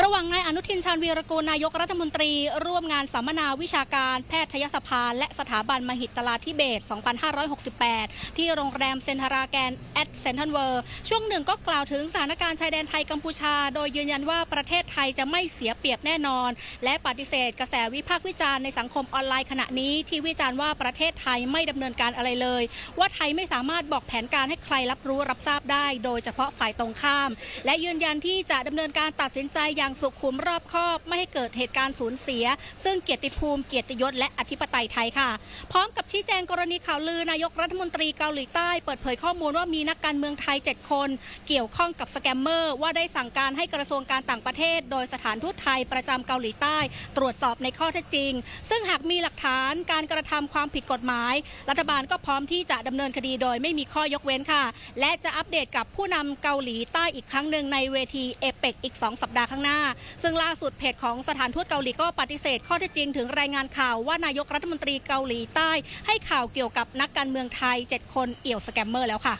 ระหว่างนายอนุทินชาญวีรกูลนายกรัฐมนตรี ร่วมงานสัมมนาวิชาการแพทยสภาและสถาบันมหิตลาธิเบศ2568 ที่โรงแรมเซนทราแกนแอดเซนทันเวอร์ช่วงหนึ่งก็กล่าวถึงสถานการณ์ชายแดนไทยกัมพูชา โดยยืนยันว่าประเทศไทยจะไม่เสียเปรียบแน่นอน และปฏิเสธกระแสวิพากษ์วิจารณ์ในสังคมออนไลน์ขณะนี้ที่วิจารณ์ว่าประเทศไทยไม่ดำเนินการอะไรเลย ว่าไทยไม่สามารถบอกแผนการให้ใครรับรู้รับทราบได้ โดยเฉพาะฝ่ายตรงข้าม และยืนยันที่จะดำเนินการตัดสินใจอย่างสุขุมรอบคอบ ไม่ให้เกิดเหตุการณ์สูญเสีย ซึ่งเกียรติภูมิ เกียรติยศและอธิปไตยไทยค่ะ พร้อมกับชี้แจงกรณีข่าวลือนายกรัฐมนตรีเกาหลีใต้เปิดเผยข้อมูลว่ามีนักการเมืองไทย 7 คน เกี่ยวข้องกับสแกมเมอร์ว่าได้สั่งการให้กระทรวงการต่างประเทศ โดยสถานทูตไทยประจำเกาหลีใต้ ตรวจสอบในข้อเท็จจริง ซึ่งหากมีหลักฐานการกระทำความผิดกฎหมาย รัฐบาลก็พร้อมที่จะดำเนินคดีโดยไม่มีข้อยกเว้นค่ะ และจะอัปเดตกับผู้นำเกาหลีใต้อีกครั้งหนึ่งในเวทีเอเปกอีก 2 สัปดาห์ข้างหน้าซึ่งล่าสุดเพจของสถานทูตเกาหลีก็ปฏิเสธข้อเท็จจริงถึงรายงานข่าวว่านายกรัฐมนตรีเกาหลีใต้ ให้ข่าวเกี่ยวกับนักการเมืองไทย 7 คนเอี่ยวสแกมเมอร์แล้วค่ะ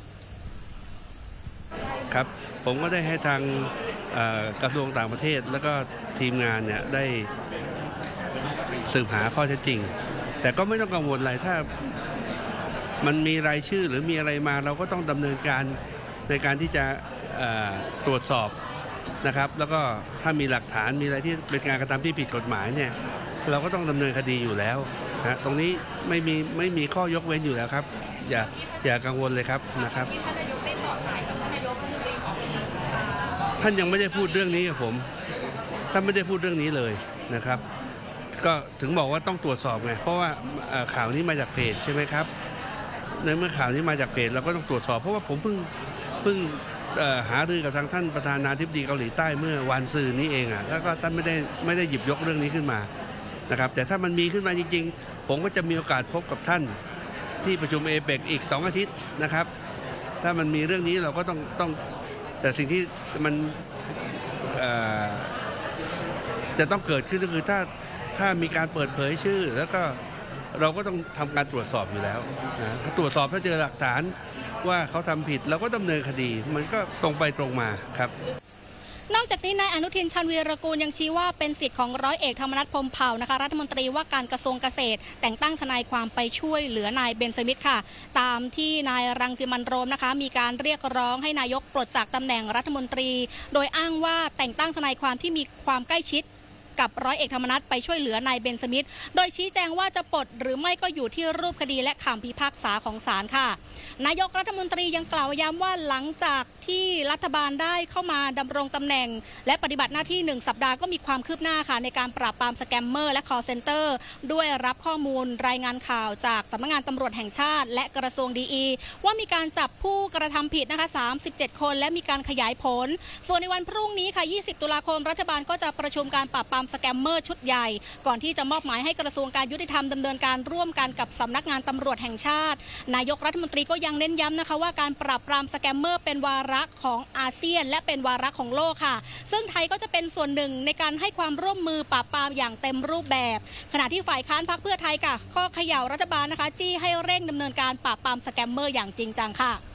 ครับ ผมก็ได้ให้ทางกระทรวงต่างประเทศ แล้วก็ทีมงานเนี่ยได้สืบหาข้อเท็จจริง แต่ก็ไม่ต้องกังวลอะไรถ้ามันมีรายชื่อหรือมีอะไรมาเราก็ต้องดำเนินการในการที่จะตรวจสอบ นะครับ แล้วก็ถ้ามีหลักฐานมีอะไรที่เป็นการกระทำที่ผิดกฎหมายเนี่ยเราก็ต้องดำเนินคดีอยู่แล้วนะตรงนี้ไม่มีไม่มีข้อยกเว้นอยู่แล้วครับ อย่าอย่ากังวลเลยครับนะครับท่านยังไม่ได้พูดเรื่องนี้กับผมท่านไม่ได้พูดเรื่องนี้เลยนะครับ ก็ถึงบอกว่าต้องตรวจสอบไงเพราะว่าข่าวนี้มาจากเพจใช่ไหมครับในเมื่อข่าวนี้มาจากเพจเราก็ต้องตรวจสอบเพราะว่าผมเพิ่งเพิ่ง หารือกับทางท่านประธานาธิบดีเกาหลีใต้เมื่อวันซืนนี้เองอะแล้วก็ท่านไม่ได้ไม่ได้หยิบยกเรื่องนี้ขึ้นมานะครับแต่ถ้ามันมีขึ้นมาจริง ๆ ผมก็จะมีโอกาสพบกับท่านที่ประชุมเอเปกอีก 2 อาทิตย์นะครับ ถ้ามันมีเรื่องนี้เราก็ต้องต้องแต่สิ่งที่มันจะต้องเกิดขึ้นก็คือถ้าถ้ามีการเปิดเผยชื่อแล้วก็ เราก็ต้องทำการตรวจสอบอยู่แล้วนะถ้าตรวจสอบถ้าเจอหลักฐานว่าเขาทำผิดเราก็ดำเนินคดี มันก็ตรงไปตรงมาครับนอกจากนี้นายอนุทินชาญวีรกูลยังชี้ว่าเป็นสิทธิ์ของร้อยเอกธรรมนัฐพรมเผ่านะคะรัฐมนตรีว่าการกระทรวงเกษตร แต่งตั้งทนายความไปช่วยเหลือนายเบนสมิธค่ะ ตามที่นายรังสิมันโรมนะคะ มีการเรียกร้องให้นายกปลดจากตำแหน่งรัฐมนตรี โดยอ้างว่าแต่งตั้งทนายความที่มีความใกล้ชิด กับร้อยเอกธรรมนัฐไปช่วยเหลือนายเบนสมิธโดยชี้แจงว่าจะปลดหรือไม่ก็อยู่ที่รูปคดีและคำพิพากษาของศาลค่ะ นายกรัฐมนตรียังกล่าวย้ำว่าหลังจากที่รัฐบาลได้เข้ามาดำรงตำแหน่ง และปฏิบัติหน้าที่ 1 สัปดาห์ก็มีความคืบหน้าค่ะ ในการปราบปรามสแกมเมอร์และ call center ด้วยรับข้อมูลรายงานข่าวจากสำนักงานตำรวจแห่งชาติ และกระทรวงดีอีว่ามีการจับผู้กระทำผิดนะคะ 37 คน และมีการขยายผล ส่วนในวันพรุ่งนี้ค่ะ 20 ตุลาคมรัฐบาลก็จะประชุมการปราบปรามสแกมเมอร์ชุดใหญ่ ก่อนที่จะมอบหมายให้กระทรวงการยุติธรรมดำเนินการร่วมกันกับสำนักงานตำรวจแห่งชาติ นายกรัฐมนตรีก็ยังเน้นย้ำนะคะว่าการปราบปรามสแกมเมอร์เป็นวาระของอาเซียน และเป็นวาระของโลกค่ะ ซึ่งไทยก็จะเป็นส่วนหนึ่งในการให้ความร่วมมือปราบปรามอย่างเต็มรูปแบบ ขณะที่ฝ่ายค้านพรรคเพื่อไทยค่ะข้อเขย่ารัฐบาลนะคะ จี้ให้เร่งดำเนินการปราบปรามสแกมเมอร์อย่างจริงจังค่ะ